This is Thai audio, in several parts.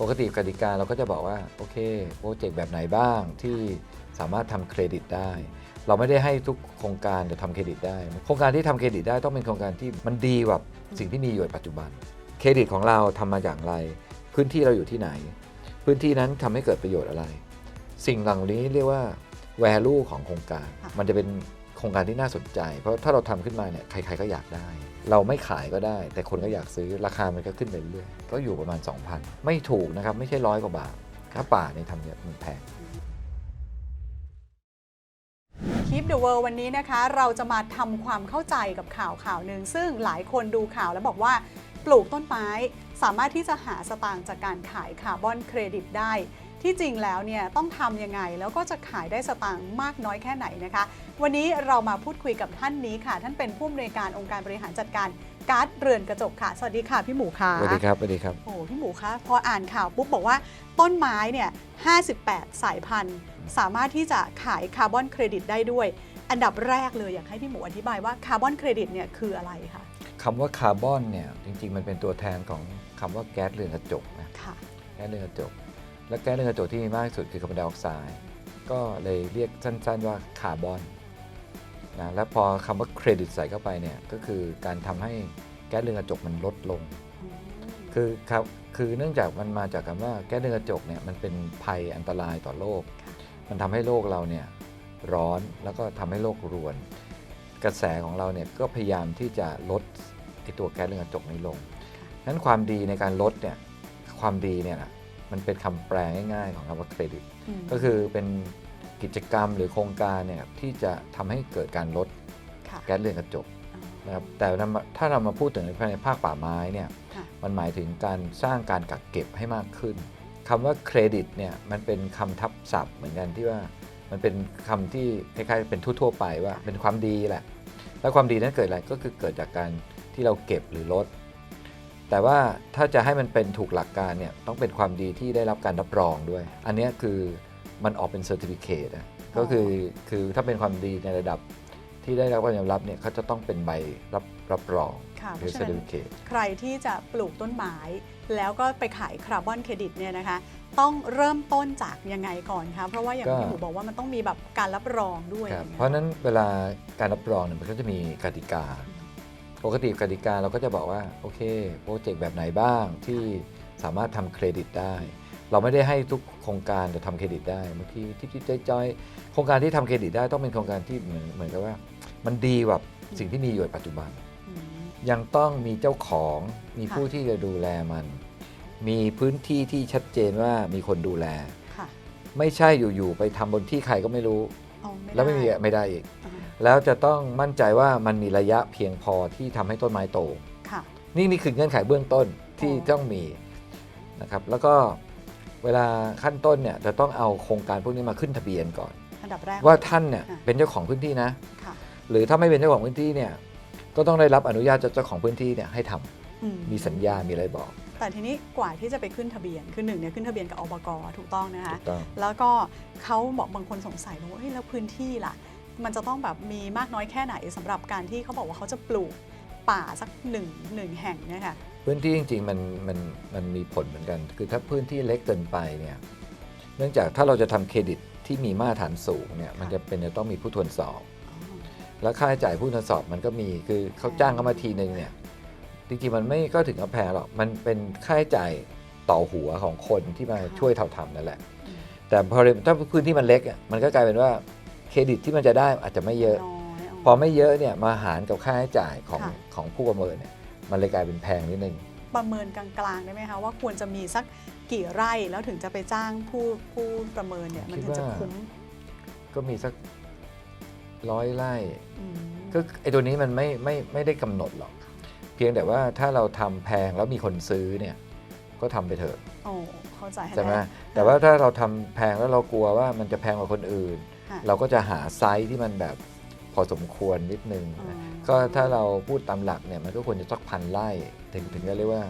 ปกติกติกาเราก็จะบอกว่า โอเคโปรเจกต์แบบไหนบ้างที่สามารถทำเครดิตได้ เราไม่ได้ให้ทุกโครงการจะทำเครดิตได้ โครงการที่ทำเครดิตได้ต้องเป็นโครงการที่มันดีกว่าสิ่งที่มีอยู่ในปัจจุบัน เครดิตของเราทำมาอย่างไร พื้นที่เราอยู่ที่ไหน พื้นที่นั้นทำให้เกิดประโยชน์อะไร สิ่งเหล่านี้เรียกว่า value ของโครงการค่ะมันจะเป็น โครงการที่น่าสนใจ เพราะถ้าเราทำขึ้นมาเนี่ยใครๆก็อยากได้ เราไม่ขายก็ได้ แต่คนก็อยากซื้อราคามันก็ขึ้นไปเรื่อยก็อยู่ประมาณ 2,000 ไม่ถูกนะครับไม่ใช่ร้อยกว่าบาทถ้าป่าเนี่ยทำเนี่ยมันแพง Keep the World วันนี้นะคะ เราจะมาทำความเข้าใจกับข่าวข่าวหนึ่งซึ่งหลายคนดูข่าวแล้วบอกว่าปลูกต้นไม้ สามารถที่จะหาสตางค์จากการขายคาร์บอนเครดิตได้ ที่จริงแล้วเนี่ยต้องทำยังไง แล้วก็จะขายได้สตางค์มากน้อยแค่ไหนนะคะ วันนี้เรามาพูดคุยกับท่านนี้ค่ะ ท่านเป็นผู้อำนวยการองค์การบริหารจัดการก๊าซเรือนกระจกค่ะ สวัสดีค่ะพี่หมูค่ะสวัสดีครับสวัสดีครับโอ้พี่หมูคะพออ่านข่าวปุ๊บบอกว่าต้นไม้เนี่ย58 สายพันธุ์ สามารถที่จะขายคาร์บอนเครดิตได้ด้วย อันดับแรกเลยอยากให้พี่หมูอธิบายว่าคาร์บอนเครดิตเนี่ยคืออะไรคะคำว่าคาร์บอนเนี่ยจริงๆ มันเป็นตัวแทนของคำว่าแก๊สเรือนกระจกนะค่ะแก๊สเรือนกระจก และแก๊สเรือนกระจกที่มีมากที่สุดคือคาร์บอนไดออกไซด์ก็เลยเรียกสั้นๆว่าคาร์บอนนะและพอคำว่าเครดิตใส่เข้าไปเนี่ยก็คือการทำให้แก๊สเรือนกระจกมันลดลง คือครับคือเนื่องจากมันมาจากคำว่าแก๊สเรือนกระจกเนี่ยมันเป็นภัยอันตรายต่อโลก มันทำให้โลกเราเนี่ยร้อนแล้วก็ทำให้โลกรวน กระแสของเราเนี่ยก็พยายามที่จะลดไอตัวแก๊สเรือนกระจกนี้ลงนั้นความดีในการลดเนี่ยความดีเนี่ยนะ มันเป็นคำแปลง่ายๆของคำว่าเครดิตมก็คือเป็นกิจกรรมหรือโครงการเนี่ยที่จะทำให้เกิดการลดค่ะแก๊สเรือนกระจกนะครับแต่นำถ้าเรามาพูดถึงในภาคป่าไม้เนี่ยค่ะมันหมายถึงการสร้างการกักเก็บให้มากขึ้นคำว่าเครดิตเนี่ยมันเป็นคำทับศัพท์เหมือนกันที่ว่ามันเป็นคำที่คล้ายๆเป็นทั่วๆไปว่าเป็นความดีแหละ แล้วความดีนั้นเกิดอะไรก็คือเกิดจากการที่เราเก็บหรือลด แต่ว่าถ้าจะให้มันเป็นถูกหลักการเนี่ยต้องเป็นความดีที่ได้รับการรับรองด้วย อันเนี้ยคือมันออกเป็นเซอร์ติฟิเคตนะก็คือคือถ้าเป็นความดีในระดับที่ได้รับการยอมรับเนี่ยเขาจะต้องเป็นใบรับรับรองค่ะเพหรือราะเซอฉะร์นั้ตินฟิเคตใครที่จะปลูกต้นไม้ แล้วก็ไปขายคาร์บอนเครดิตเนี่ยนะคะ ต้องเริ่มต้นจากยังไงก่อนคะเพราะว่าอย่างก็ที่หมูบอกว่ามันต้องมีแบบการรับรองด้วยครับอย่งงี้ยเพราะฉะนั้นเวลาการรับรองเนี่ยมันก็จะมีกติกา ปกติกติกาเราก็จะบอกว่า โอเคโปรเจกต์แบบไหนบ้างที่สามารถทำเครดิตได้ เราไม่ได้ให้ทุกโครงการจะทำเครดิตได้บางทีที่ที่จ้อยๆโครงการที่ทำเครดิตได้ต้องเป็นโครงการที่เหมือนเหมือนกับว่า มันดีกว่าสิ่งที่มีอยู่ในปัจจุบันอืมยังต้องมีเจ้าของมีค่ะผู้ที่จะดูแลมัน มีพื้นที่ที่ชัดเจนว่ามีคนดูแลค่ะไม่ใช่อยู่ๆไปทำบนที่ใครก็ไม่รู้เอาแล้วไม่มีด้ไม่ได้อีกอ่า แล้วจะต้องมั่นใจว่ามันมีระยะเพียงพอที่ทำให้ต้นไม้โต ค่ะ นี่นี่คือเงื่อนไขเบื้องต้นที่อ๋อต้องมีนะครับแล้วก็เวลาขั้นต้นเนี่ยจะต้องเอาโครงการพวกนี้มาขึ้นทะเบียนก่อน อันดับแรก ว่าท่านเนี่ยค่ะ เป็นเจ้าของพื้นที่นะ ค่ะหรือถ้าไม่เป็นเจ้าของพื้นที่เนี่ยก็ต้องได้รับอนุญาตจากเจ้าของพื้นที่เนี่ยให้ทำอืมีสัญญา มีอะไรบอกแต่ทีนี้กว่าที่จะไปขึ้นทะเบียน คือหนึ่งเนี่ยขึ้นทะเบียนกับอบกถูกต้องนะคะ ถูกต้อง แล้วก็เขาบอกบางคนสงสัยว่าเฮ้ยแล้วพื้นที่ล่ะ มันจะต้องแบบมีมากน้อยแค่ไหนสำหรับการที่เขาบอกว่าเขาจะปลูกป่าสักหนึ่งหนึ่งแห่งเนี่ยค่ะพื้นที่จริงๆมันมันมันมีผลเหมือนกัน คือถ้าพื้นที่เล็กเกินไปเนี่ยเนื่องจากถ้าเราจะทำเครดิตที่มีมาตรฐานสูงเนี่ยมันจะเป็นจะต้องมีผู้ทวนสอบ แล้วค่าใช้จ่ายผู้ทดสอบมันก็มีคือเขาจ้างเขามาทีนึงเนี่ยจริงๆมันไม่ก็ถึงกับแพงหรอกมันเป็นค่าใช้จ่ายต่อหัวของคนที่มาค่ะช่วยเท่าทำนั่นแหละอืมแต่พอถ้าพื้นที่มันเล็กอะมันก็กลายเป็นว่า เครดิตที่มันจะได้อาจจะไม่เยอะน้อยพอไม่เยอะเนี่ยมาหารกับค่าใช้จ่ายของค่ะ ของผู้ประเมินเนี่ยมันเลยกลายเป็นแพงนิดนึง ประเมินกลางๆได้ไหมคะว่าควรจะมีสักกี่ไร่แล้วถึงจะไปจ้างผู้ผู้ประเมินเนี่ยมันถึงจะคิดว่าคุ้มก็มีสักร้อยไร่อืมก็ไอตัวนี้มันไม่ไม่ไม่ได้กำหนดหรอก เพียงแต่ว่าถ้าเราทำแพงแล้วมีคนซื้อเนี่ยก็ทำไปเถอะ โอ้เข้าใจใช่ไหมแล้วแต่ว่าถ้าเราทำแพงแล้วเรากลัวว่ามันจะแพงกว่าคนอื่นค่ะ เราก็จะหาไซส์ที่มันแบบพอสมควรนิดนึงอ๋อก็ถ้าเราพูดตามหลักเนี่ยมันก็ควรจะสักพันไร่ถึงถึงจะเรียกว่า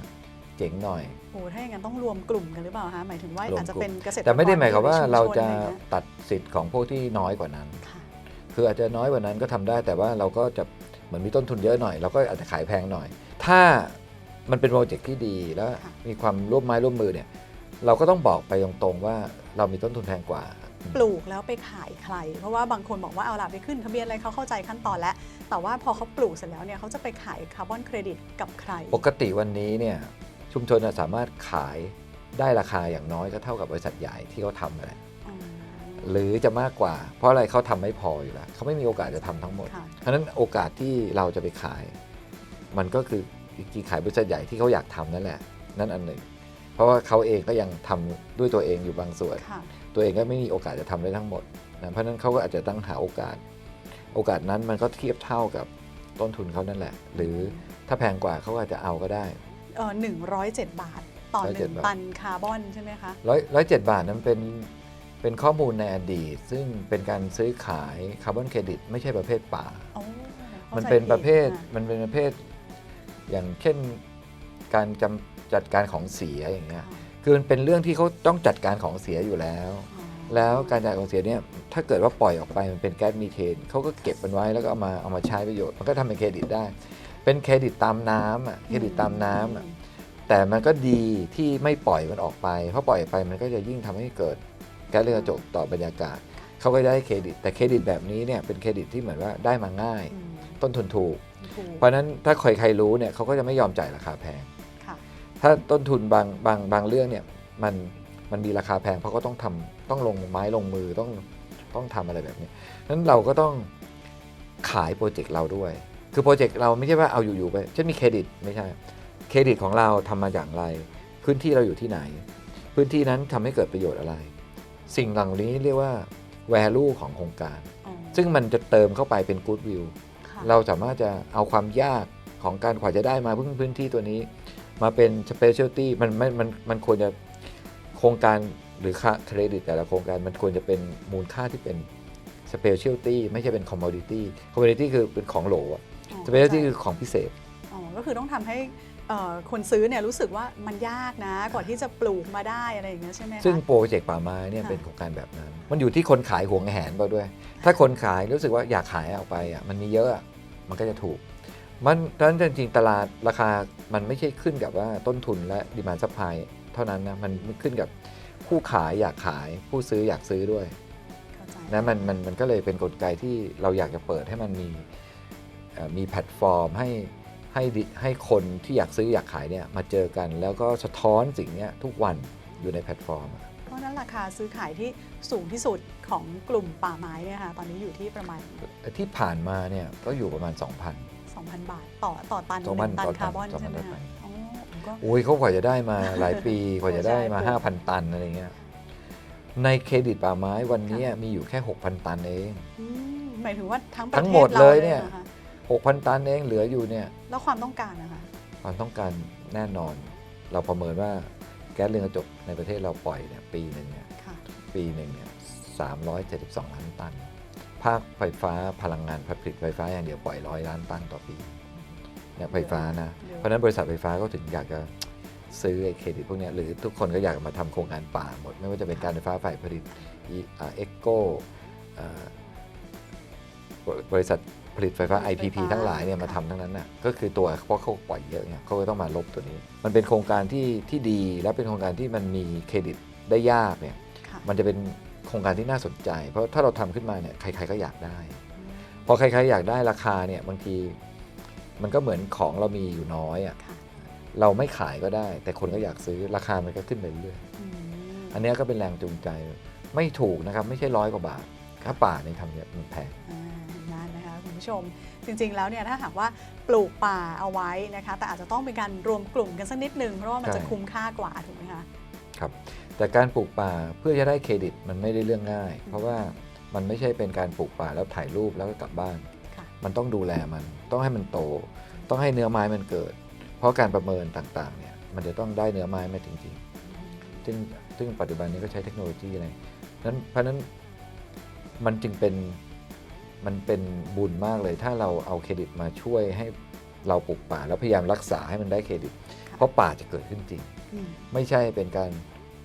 เจ๋งหน่อยโอ้ถ้าอย่างนั้นต้องรวมกลุ่มกันหรือเปล่าคะหมายถึงว่ารวมอาจจะกลุ่มเป็นเกษตรกรแต่ไม่ได้หมายความว่าที่อเราในชุมชนจะอไรเงี้ยตัดสิทธิ์ของพวกที่น้อยกว่านั้นค่ะคืออาจจะน้อยกว่านั้นก็ทำได้แต่ว่าเราก็จะเหมือนมีต้นทุนเยอะหน่อยเราก็อาจจะขายแพงหน่อย ถ้ามันเป็นโปรเจกต์ที่ดีแล้วค่ะมีความร่วมไม้ร่วมมือเนี่ยเราก็ต้องบอกไปตรงๆว่าเรามีต้นทุนแพงกว่า ปลูกแล้วไปขายใคร เพราะว่าบางคนบอกว่าเอาล่ะไปขึ้นทะเบียนอะไรเขาเข้าใจขั้นตอนแล้ว แต่ว่าพอเขาปลูกเสร็จแล้วเนี่ยเขาจะไปขายคาร์บอนเครดิตกับใคร ปกติวันนี้เนี่ยชุมชนน่ะสามารถขายได้ราคาอย่างน้อยก็เท่ากับบริษัทใหญ่ที่เขาทำนั่นแหละอืมหรือจะมากกว่า เพราะอะไรเขาทำไม่พออยู่แล้วเขาไม่มีโอกาสจะทำทั้งหมดค่ะเพราะฉะนั้นโอกาสที่เราจะไปขาย มันก็คือจริงๆขายบริษัทใหญ่ที่เขาอยากทำนั่นแหละ นั่นอันหนึ่งเพ ราะว่าเขาเองก็ยังทำด้วยตัวเองอยู่บางส่วนค่ะตัวเองก็ไม่มีโอกาสจะทำได้ทั้งหมดนะเพราะฉะนั้นเขาก็อาจจะต้องหาโอกาส โอกาสนั้นมันก็เทียบเท่ากับต้นทุนเขานั่นแหละ หรือถ้าแพงกว่าเขาก็อาจจะเอาก็ได้เออหนึ่งร้อยเจ็ดบาท ต่อหนึ่ง107บาทตันคาร์บอนใช่ไหมคะร้อยร้อยเจ็ดบาทนั้นเป็นเป็นข้อมูลในอดีต ซึ่งเป็นการซื้อขายคาร์บอนเครดิต ไม่ใช่ประเภทป่าโอ้ข้ามันใจเป็นประเภทผิดมันเป็นประเภทอย่างเช่น การจำจัดการของเสียอย่างเงี้ยค่ะคือมันเป็นเรื่องที่เขาต้องจัดการของเสียอยู่แล้วอ๋อแล้วการจัดการของเสียเนี่ยถ้าเกิดว่าปล่อยออกไปมันเป็นแก๊สมีเทนเขาก็เก็บมันไว้แล้วก็เอามาเอามาใช้ประโยชน์มันก็ทำเป็นเครดิตได้ เป็นเครดิตตามน้ำอะเครดิตตามน้ำอะแต่มันก็ดีที่ไม่ปล่อยมันออกไป เพราะปล่อยออกไปมันก็จะยิ่งทำให้เกิดแก๊สเรือนกระจกต่อบรรยากาศเขาก็ได้เครดิต แต่เครดิตแบบนี้เนี่ยเป็นเครดิตที่เหมือนว่าได้มาง่ายอืมต้นทุนถูกถูกเพราะฉะนั้นถ้าใครใครรู้เนี่ยเขาก็จะไม่ยอมจ่ายราคาแพงค่ะ ถ้าต้นทุนบางบางบางเรื่องเนี่ยมันมันมีราคาแพงเพราะก็ต้องทำต้องลงไม้ลงมือต้องต้องทำอะไรแบบนี้นั้นเราก็ต้องขายโปรเจกต์เราด้วย คือโปรเจกต์เราไม่ใช่ว่าเอาอยู่ๆไปเช่นมีเครดิตไม่ใช่เครดิตของเราทำมาอย่างไร พื้นที่เราอยู่ที่ไหน พื้นที่นั้นทำให้เกิดประโยชน์อะไร สิ่งเหล่านี้เรียกว่า value ของโครงการอ๋อซึ่งมันจะเติมเข้าไปเป็น goodwill ค่ะเราสามารถจะเอาความยากของการกว่าจะได้มาพึ่งพื้นที่ตัวนี้ มาเป็น specialty มันมันมันมันควรจะโครงการหรือค่าเครดิตแต่ละโครงการมันควรจะเป็นมูลค่าที่เป็น specialty ไม่ใช่เป็น commodity commodity คือเป็นของโหลอะอ๋อ specialty ใช่คือของพิเศษอ๋อก็คือต้องทำให้เอ่อคนซื้อเนี่ยรู้สึกว่ามันยากนะกว่าที่จะปลูกมาได้อะไรอย่างเงี้ยใช่ไหมคะซึ่งโปรเจกต์ป่าไม้เนี่ยค่ะเป็นโครงการแบบนั้น มันอยู่ที่คนขายหวงแหนไปด้วย ถ้าคนขายรู้สึกว่าอยากขายออกไปอะมันมีเยอะอะมันก็จะถูก มันดังนั้นจริงๆตลาดราคามันไม่ใช่ขึ้นกับว่าต้นทุนและดีมานซัพพลายเท่านั้นนะมันมันขึ้นกับผู้ขายอยากขายผู้ซื้ออยากซื้อด้วยเข้าใจนะมันมันมันก็เลยเป็นกลไกที่เราอยากจะเปิดให้มันมีเอ่อมีแพลตฟอร์มให้ให้ดิให้คนที่อยากซื้ออยากขายเนี่ยมาเจอกัน แล้วก็สะท้อนสิ่งเนี้ยทุกวันอยู่ในแพลตฟอร์มอะเพราะฉะนั้นราคาซื้อขายที่สูงที่สุดของกลุ่มป่าไม้เนี่ยค่ะตอนนี้อยู่ที่ประมาณ ที่ผ่านมาเนี่ยก็อยู่ประมาณ 2,000 2,000 บาท ต่อต่อตันหสองพันนึ่งตันต่อตันคาร์บอนสองพัใช่นไหมต่อตัคะนอ๋อผมก็ อุ้ยเขากว่าจะได้มาหลายปีกว่าจะได้มาใช่5,000 ตันอะไรเงี้ยในเครดิตป่าไม้วันนี้มีอยู่แค่ 6,000 ตันเอง อืมหมายถึงว่าทั้งประทั้งเทศหมดราเลยเนี่ยหรอคะ6,000 ตันเองเหลืออยู่เนี่ยแล้วความต้องการนะคะ ความต้องการแน่นอน เราประเมินว่าแก๊สเรือนกระจกในประเทศเราปล่อยเนี่ยปีหนึ่งเนี่ยค่ะ ปีหนึ่งเนี่ย372ล้านตัน ภาคไฟฟ้าพลังงานผลิตไฟฟ้าอย่างเดียวปล่อยร้อยล้านตันต่อปีเนี่ยไฟฟ้านะเยอะเพราะฉะนั้นบริษัทไฟฟ้าก็ถึงอยากจะซื้อไอ้เครดิตพวกเนี้ยหรือทุกคนก็อยากมาทำโครงการป่าหมด ไม่ว่าจะเป็นการไฟฟ้าฝ่ายผลิตเอ็กโกบริษัทผลิตไฟฟ้า IPP ทั้งหลายเนี่ยมาทำทั้งนั้นน่ะก็คือตัวเพราะเขาปล่อยเยอะเนี่ยเขาก็ต้องมาลบตัวนี้ มันเป็นโครงการที่ที่ดีและเป็นโครงการที่มันมีเครดิตได้ยากเนี่ยค่ะมันจะเป็น โครงการที่น่าสนใจ เพราะถ้าเราทำขึ้นมาเนี่ยใครๆก็อยากได้ พอใครๆอยากได้ราคาเนี่ยบางทีมันก็เหมือนของเรามีอยู่น้อยอะ่ะค่ะเราไม่ขายก็ได้ แต่คนก็อยากซื้อราคามันก็ขึ้นไปเรื่อยอืมอันเนี้ยก็เป็นแรงจูงใจไม่ถูกนะครับ ไม่ใช่ร้อยกว่าบาทถ้าป่าในทำเนี่ยมันแพงอ่านั่นนะคะคุณผู้ชมจริง ๆ แล้วเนี่ยถ้าหากว่าปลูกป่าเอาไว้นะคะ แต่อาจจะต้องเป็นการรวมกลุ่มกันสักนิดนึงเพราะว่ามันใช่จะคุ้มค่ากว่าถูกไหมคะครับ แต่การปลูกป่าเพื่อจะได้เครดิตมันไม่ได้เรื่องง่าย เพราะว่ามันไม่ใช่เป็นการปลูกป่าแล้วถ่ายรูปแล้วก็กลับบ้านค่ะมันต้องดูแลมันต้องให้มันโต ต้องให้เนื้อไม้มันเกิด เพราะการประเมินต่างๆเนี่ยมันจะต้องได้เนื้อไม้มาจริงๆ ซึ่งซึ่งปัจจุบันนี้ก็ใช้เทคโนโลยีอะไรนั้นเพราะฉะนั้นมันจึงเป็นมันเป็นบุญมากเลย ถ้าเราเอาเครดิตมาช่วยให้เราปลูกป่าแล้วพยายามรักษาให้มันได้เครดิตค่ะเพราะป่าจะเกิดขึ้นจริงอืมไม่ใช่เป็นการ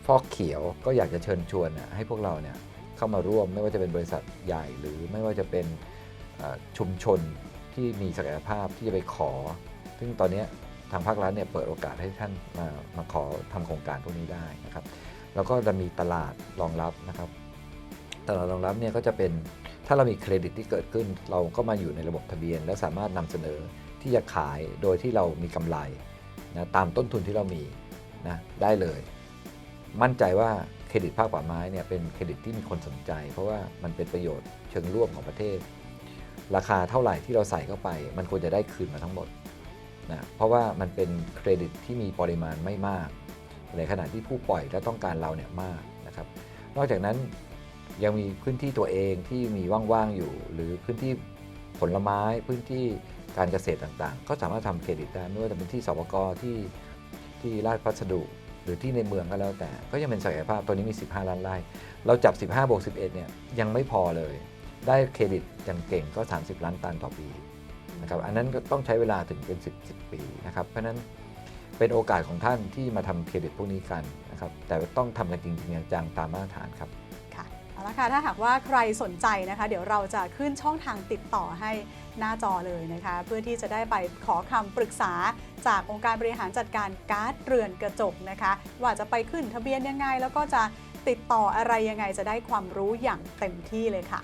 ฟอกเขียวก็อยากจะเชิญชวนให้พวกเราเนี่ยเข้ามาร่วมไม่ว่าจะเป็นบริษัทใหญ่หรือไม่ว่าจะเป็นชุมชนที่มีศักยภาพที่จะไปขอ ซึ่งตอนนี้ทางภาครัฐเนี่ยเปิดโอกาสให้ท่านมามาขอทำโครงการพวกนี้ได้นะครับ แล้วก็จะมีตลาดรองรับนะครับ ตลาดรองรับเนี่ยก็จะเป็นถ้าเรามีเครดิตที่เกิดขึ้น เราก็มาอยู่ในระบบทะเบียน และสามารถนำเสนอที่จะขายโดยที่เรามีกำไรนะตามต้นทุนที่เรามีนะได้เลย มั่นใจว่าเครดิตภาคป่าไม้เนี่ยเป็นเครดิตที่มีคนสนใจ เพราะว่ามันเป็นประโยชน์เชิงร่วมของประเทศ ราคาเท่าไหร่ที่เราใส่เข้าไป มันควรจะได้คืนมาทั้งหมดนะเพราะว่ามันเป็นเครดิตที่มีปริมาณไม่มาก ในขณะที่ผู้ปล่อยและต้องการเราเนี่ยมากนะครับนอกจากนั้นยังมีพื้นที่ตัวเองที่มีว่างๆอยู่ หรือพื้นที่ผลไม้พื้นที่การเกษตรต่างๆ ก็สามารถทำเครดิตได้ไม่ว่าจะเป็นที่สปกที่ที่ราชพัสดุ หรือที่ในเมืองก็แล้วแต่ ก็ยังเป็นศักยภาพตัวนี้มี 15 ล้านไร่เราจับ 15บวก11เนี่ยยังไม่พอเลย ได้เครดิตอย่างเก่งก็ 30 ล้านตันต่อปีนะครับอันนั้นก็ต้องใช้เวลาถึงเป็น 10 10 ปีนะครับเพราะนั้นเป็นโอกาสของท่านที่มาทำเครดิตพวกนี้กันนะครับแต่ต้องทำกันจริงๆจังตามมาตรฐานครับ เอาละค่ะถ้าหากว่าใครสนใจนะคะ เดี๋ยวเราจะขึ้นช่องทางติดต่อให้หน้าจอเลยนะคะ เพื่อที่จะได้ไปขอคำปรึกษาจากองค์การบริหารจัดการการ์ดเรือนกระจกนะคะ ว่าจะไปขึ้นทะเบียนยังไง แล้วก็จะติดต่ออะไรยังไงจะได้ความรู้อย่างเต็มที่เลยค่ะ